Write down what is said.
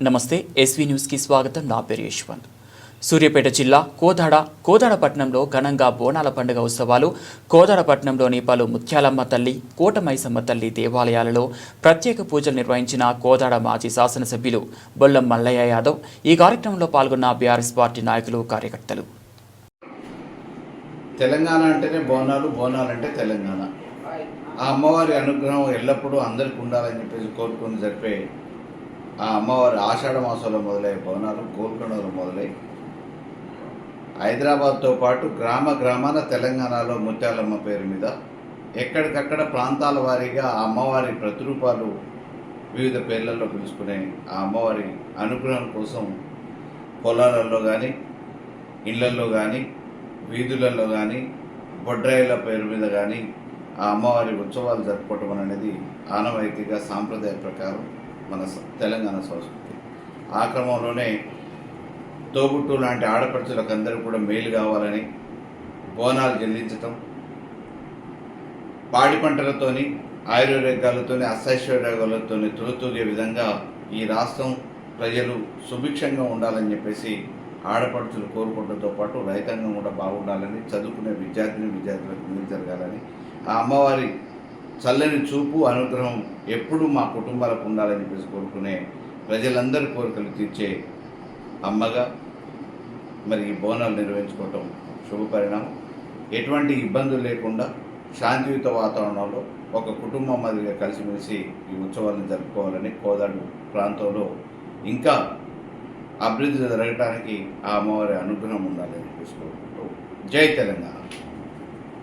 నమస్తే ఎస్వీ న్యూస్కి స్వాగతం. నా పేరు యశ్వంత్. సూర్యాపేట జిల్లా కోదాడ కోదాడ పట్టణంలో ఘనంగా బోనాల పండుగ ఉత్సవాలు. కోదాడ పట్టణంలోని పలు ముత్యాలమ్మ తల్లి కోటమైసమ్మ తల్లి దేవాలయాలలో ప్రత్యేక పూజలు నిర్వహించిన కోదాడ మాజీ శాసనసభ్యులు బొల్లం మల్లయ్య యాదవ్ ఈ కార్యక్రమంలో పాల్గొన్న బీఆర్ఎస్ పార్టీ నాయకులు కార్యకర్తలు. తెలంగాణ అంటేనే బోనాలు బోనాలు అంటే తెలంగాణ. ఆ అమ్మవారి అనుగ్రహం ఎల్లప్పుడూ అందరికీ ఉండాలని చెప్పేసి కోరుకుని జరిపే ఆ అమ్మవారి ఆషాఢ మాసంలో మొదలై భవనాలు గోల్కొండలో మొదలై హైదరాబాద్తో పాటు గ్రామ గ్రామాన తెలంగాణలో ముత్యాలమ్మ పేరు మీద ఎక్కడికక్కడ ప్రాంతాల వారీగా ఆ అమ్మవారి ప్రతిరూపాలు వివిధ పేర్లలో పిలుచుకునే ఆ అమ్మవారి అనుగ్రహం కోసం పొలాలలో కానీ ఇళ్ళలో కానీ వీధులలో కానీ బొడ్రాయిల పేరు మీద కానీ ఆ అమ్మవారి ఉత్సవాలు జరుపుకోవటం అనేది ఆనవాయితీగా సాంప్రదాయ ప్రకారం మన తెలంగాణ సంస్కృతి. ఆ క్రమంలోనే తోబుట్టు లాంటి ఆడపడుచులకు అందరూ కూడా మేలు కావాలని బోనాలు చెల్లించటం పాడి పంటలతోని ఆయుర్వేదాలతోని అసైశ్వర్యాలతోని తులుతూగే విధంగా ఈ రాష్ట్రం ప్రజలు సుభిక్షంగా ఉండాలని చెప్పేసి ఆడపడుచులు కోరుకోవడంతో పాటు రైతాంగం కూడా బాగుండాలని చదువుకునే విద్యార్థిని విద్యార్థులకు మేలు జరగాలని ఆ అమ్మవారి చల్లని చూపు అనుగ్రహం ఎప్పుడూ మా కుటుంబాలకు ఉండాలని చెప్పేసి కోరుకునే ప్రజలందరి కోరికలు తీర్చే అమ్మగా మరి ఈ బోనాలు నిర్వహించుకోవటం శుభపరిణామం ఎటువంటి ఇబ్బందులు లేకుండా శాంతియుత వాతావరణంలో ఒక కుటుంబం మాదిరిగా కలిసిమెలిసి ఈ ఉత్సవాలను జరుపుకోవాలని కోదాడు ప్రాంతంలో ఇంకా అభివృద్ధి జరగడానికి ఆ అమ్మవారి అనుగ్రహం ఉండాలని చెప్పేసి కోరుకుంటూ జై తెలంగాణ.